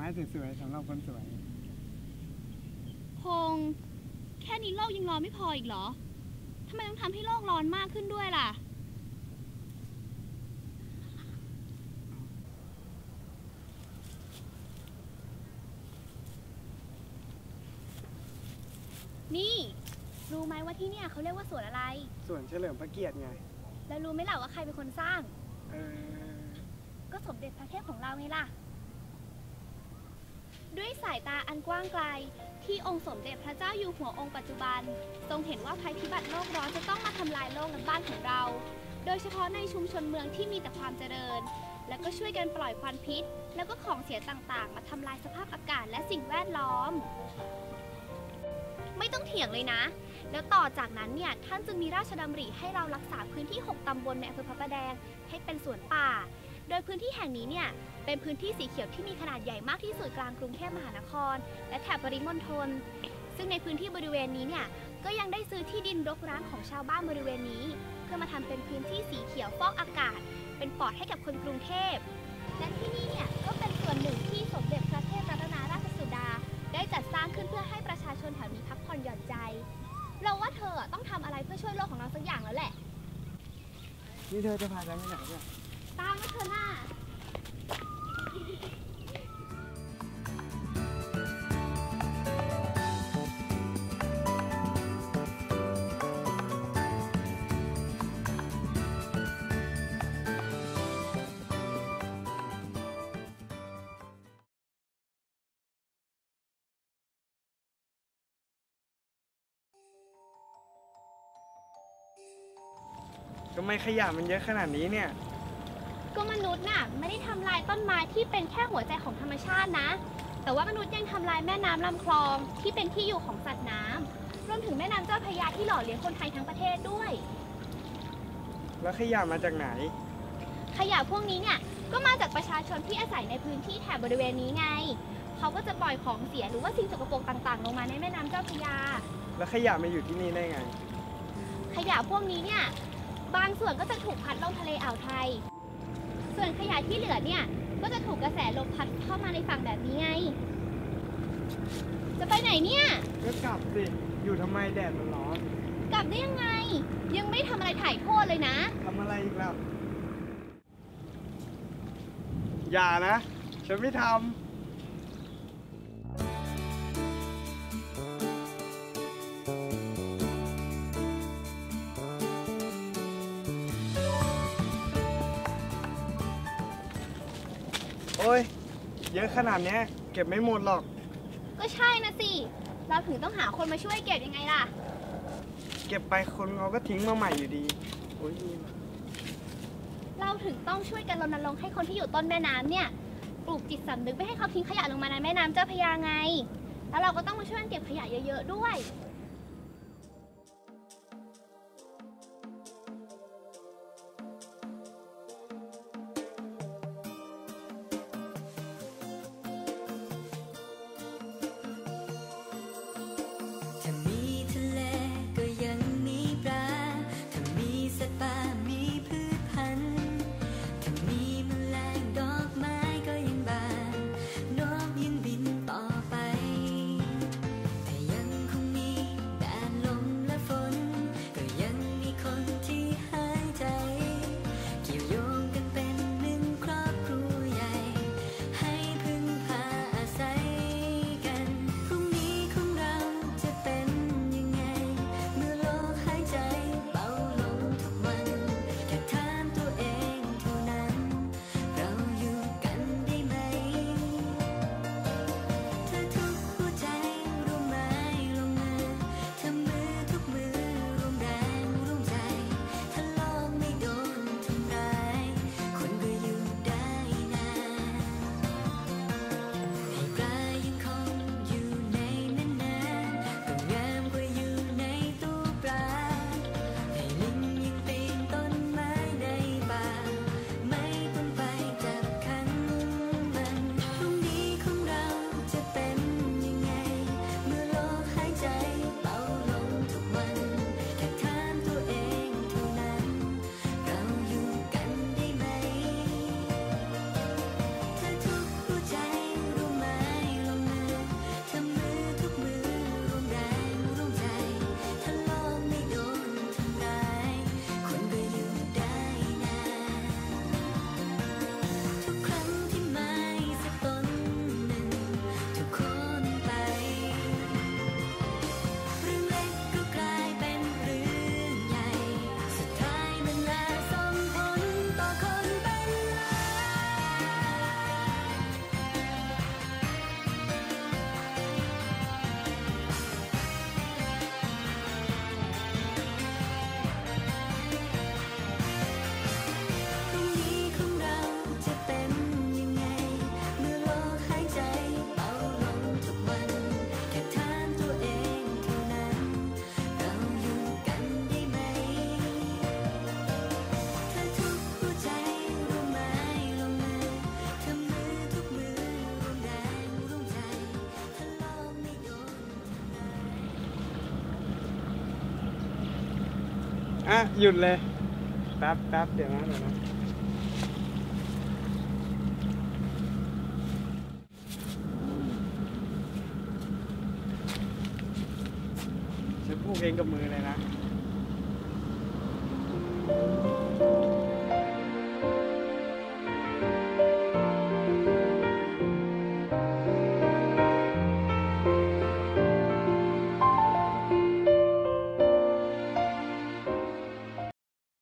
ดอกไม้สวยๆสำหรับคนสวยพงษ์แค่นี้โลกยังร้อนไม่พออีกเหรอทำไมต้องทำให้โลกร้อนมากขึ้นด้วยล่ะ นี่ รู้ไหมว่าที่เนี่ยเขาเรียกว่าสวนอะไร ส่วนเฉลิมพระเกียรติไง แล้วรู้ไหมล่ะว่าใครเป็นคนสร้าง เออ ก็สมเด็จพระเทพของเราไงล่ะ ด้วยสายตาอันกว้างไกล ที่องค์สมเด็จพระเจ้าอยู่หัวองค์ปัจจุบัน ทรงเห็นว่าภัยพิบัติโลกร้อนจะต้องมาทำลายโลกและบ้านของเรา โดยเฉพาะในชุมชนเมืองที่มีแต่ความเจริญ แล้วก็ช่วยกันปล่อยควันพิษ แล้วก็ของเสียต่างๆ มาทำลายสภาพอากาศและสิ่งแวดล้อม ไม่ต้องเถียงเลยนะ แล้วต่อจากนั้นเนี่ยท่านจึงมีราชดำริให้เรารักษาพื้นที่ 6 ตำบลในอำเภอพระประแดงให้เป็นสวนป่า โดยพื้นที่แห่งนี้เนี่ยเป็นพื้นที่สีเขียวที่มีขนาดใหญ่มากที่สุดกลางกรุงเทพมหานคร และแถบปริมณฑลซึ่งในพื้นที่บริเวณนี้เนี่ยก็ยังได้ซื้อที่ดินรกร้างของชาวบ้านบริเวณนี้ เพื่อมาทำเป็นพื้นที่สีเขียวฟอกอากาศ เป็นปอดให้กับคนกรุงเทพและที่นี่เนี่ยก็เป็นส่วนหนึ่งที่สมเด็จพระเทพรัตนราชสุดา ได้จัดสร้างขึ้นเพื่อให้ประชาชนแถวนี้พักผ่อนหย่อนใจ เราว่าเธอต้องทำอะไรเพื่อช่วยโลกของเราสักอย่างแล้วแหละ นี่เธอจะพาฉันไปไหนเนี่ย ตามมาเถอะหน้าทำไมขยะมันเยอะขนาดนี้เนี่ย ก็มนุษย์น่ะไม่ได้ทำลายต้นไม้ที่เป็นแค่หัวใจของธรรมชาตินะ แต่ว่ามนุษย์ยังทำลายแม่น้ำลำคลองที่เป็นที่อยู่ของสัตว์น้ำรวมถึงแม่น้ำเจ้าพระยาที่หล่อเลี้ยงคนไทยทั้งประเทศด้วย แล้วขยะมาจากไหน ขยะพวกนี้เนี่ยก็มาจากประชาชนที่อาศัยในพื้นที่แถบบริเวณนี้ไง เขาก็จะปล่อยของเสียหรือว่าสิ่งสกปรกต่างๆ ลงมาในแม่น้ำเจ้าพระยา แล้วขยะมาอยู่ที่นี่ได้ไง ขยะพวกนี้เนี่ยบางส่วนก็จะถูกพัดลงทะเลอ่าวไทย ส่วนขยะที่เหลือเนี่ย ก็จะถูกกระแสลมพัดเข้ามาในฝั่งแบบนี้ไง จะไปไหนเนี่ย ก็กลับสิ อยู่ทำไมแดดมันร้อน กลับได้ยังไง ยังไม่ได้ทำอะไรถ่ายโทษเลยนะ ทำอะไรอีกแล้วอย่านะ ฉันไม่ทำ โอ้ย เยอะขนาดเนี้ยเก็บไม่หมดหรอก ก็ใช่นะสิ เราถึงต้องหาคนมาช่วยเก็บยังไงล่ะ เก็บไปคนเขาก็ทิ้งมาใหม่อยู่ดี โอ้ยเราถึงต้องช่วยกันรณรงค์ให้คนที่อยู่ต้นแม่น้ำเนี่ยปลูกจิตสำนึกไม่ให้เขาทิ้งขยะลงมาในแม่น้ำเจ้าพระยาไง แล้วเราก็ต้องมาช่วยกันเก็บขยะเยอะๆด้วย อะ หยุดเลยแป๊บแป๊บเดี๋ยวนะเดี๋ยวนะฉันพูดเองกับมือเลยนะ